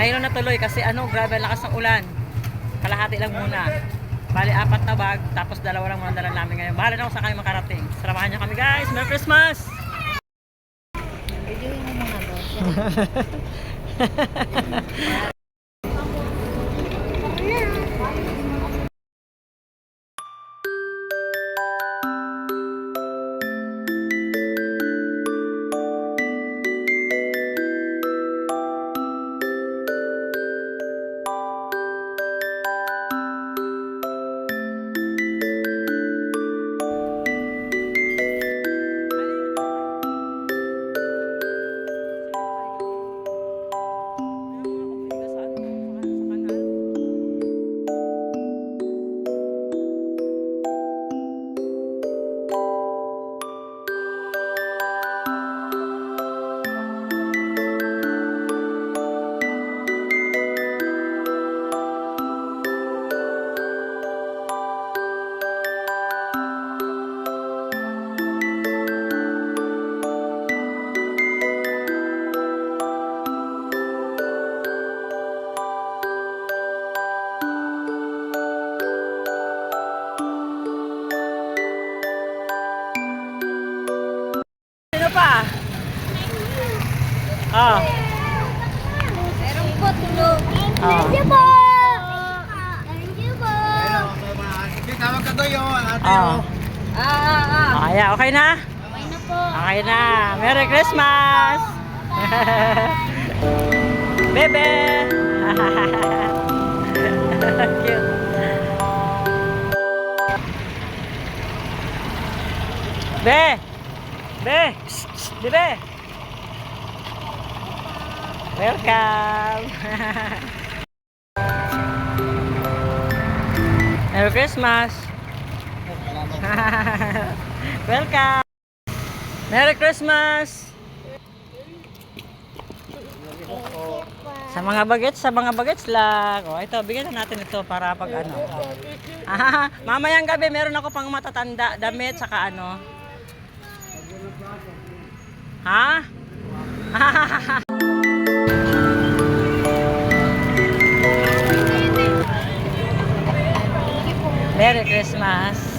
Ngayon lang natuloy kasi ano, grabe lakas ng ulan. Kalahati lang muna. Bali, apat na bag, tapos dalawa lang muna dala namin ngayon. Bahala na ako sa kayo makarating. Saramahan niyo kami guys. Merry Christmas! Videoin mo muna Ah, Meron po tulog. Thank you po! Thank you po! Sige, tawag ka doon yun. Ah. Ah, ah, okay na? Okay na po. Okay na. Merry Christmas! Bebe! Cute. Be! Be! Shh, Bebe! Welcome! Merry Christmas! Welcome! Merry Christmas! Sa mga bagets, sa mga bagets lang. O, ito, bigyan na natin ito para pag ano. Ah, mamayang gabi, meron ako pang matatanda, damit, saka ano. Ha? Christmas.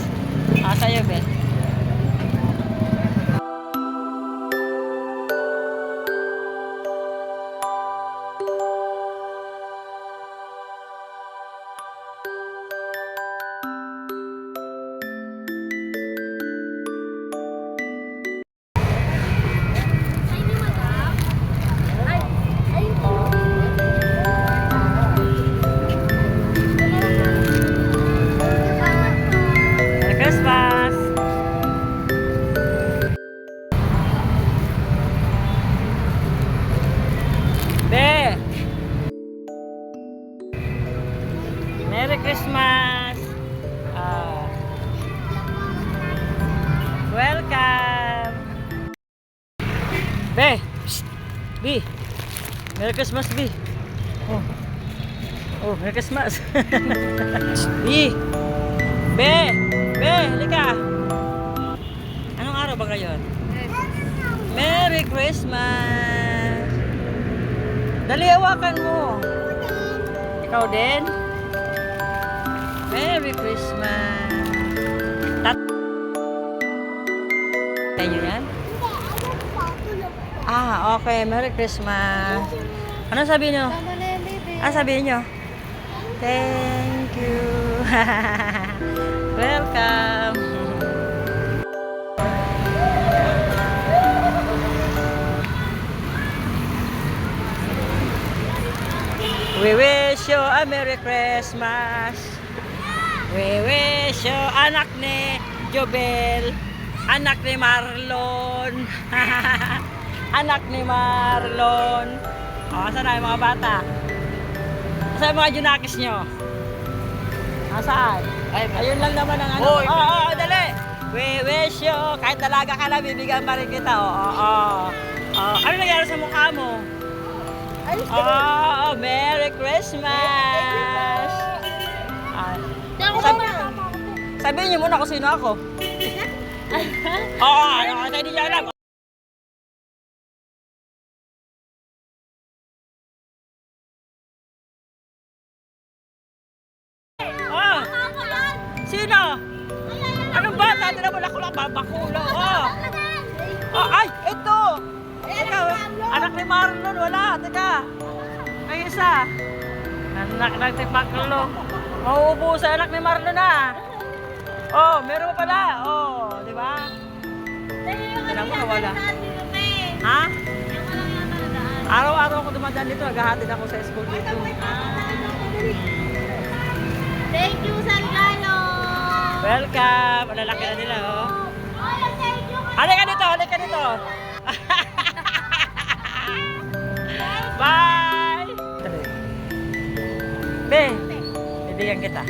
Be! Merry Christmas, Be! Oh. Oh, Merry Christmas! Be! Be! Be! Halika! Anong araw ba ngayon? Merry Christmas! Dali, hawakan mo. Ikaw din? Merry Christmas! Tat... Kayo yan? Ah, okay. Merry Christmas! Ano sabi nyo? Tama na yan, baby. Ah, sabihin nyo? Thank you. Welcome. We wish you a Merry Christmas. We wish you anak ni Jobel. Anak ni Marlon. anak ni Marlon. O, saan na yung mga bata? Saan yung mga junakis nyo? Nasaan? Ay, Ayun lang naman ang ano. Oo, oo, oo, dali. We wish you, kahit dalaga ka lang, bibigyan pa rin kita. Oo, oo, oo. Oo, ano nangyari sa mukha mo? Oh, Merry Christmas! Ah, sabi, sabihin niyo muna kung sino ako. Oo, oh, hindi niya alam. Sino? Anong bata? Tira mo lang babakulo. Oh. oh. Ay, ito. Teka, anak ni Marlon, wala. Teka. Ay, isa. Anak ng tipaklo. Mauubusan anak ni Marlon na. Oh, meron pa pala. Oh, di ba? Tignan mo, nawala. Ha? Araw-araw ako dumadaan dito, naghahatid ako sa school dito. Thank you, San Carlos. Welcome! Malalaki na nila, oh. Halika dito, halika dito. Bye! Be, bibigyan kita.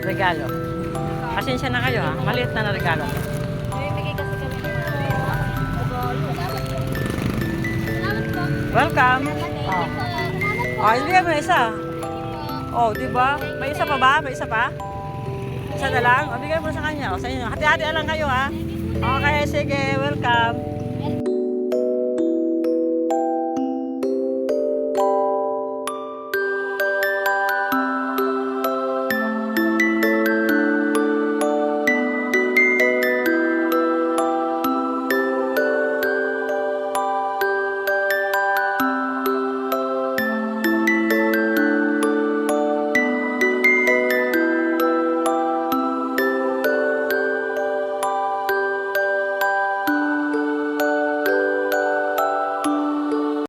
Regalo. Pasensya na kayo, ha? Maliit na na regalo. Welcome! Oh, oh ibigay mo na isa. Oh, di ba? May isa pa ba? May isa pa? Isa na lang? O, bigay mo sa kanya. O, sa inyo. Hati-hati lang kayo, ha? Okay, sige. Welcome.